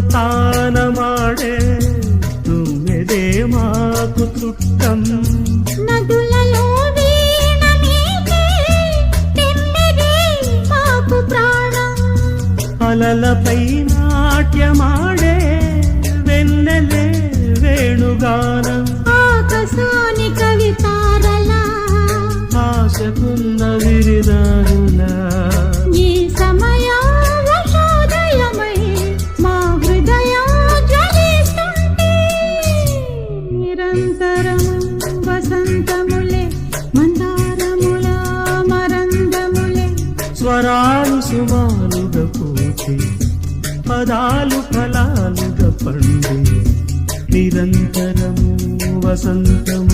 ತಾನ ಮಾಡೆ ತುಮ್ಮೆದೆ ಮಾಕು ತುಟ್ಟಂ అలలపై నాట్యమాడే వెన్నెలే వేణుగానం. ఆకాశాని కవితారలా. ఆశకున్న విరి నిరంతరము వసంతములే మందారముల మరందములే స్వరాలు సుమాలుగా పూచి పదాలు ఫలాలుగా పండి నిరంతరము వసంతము.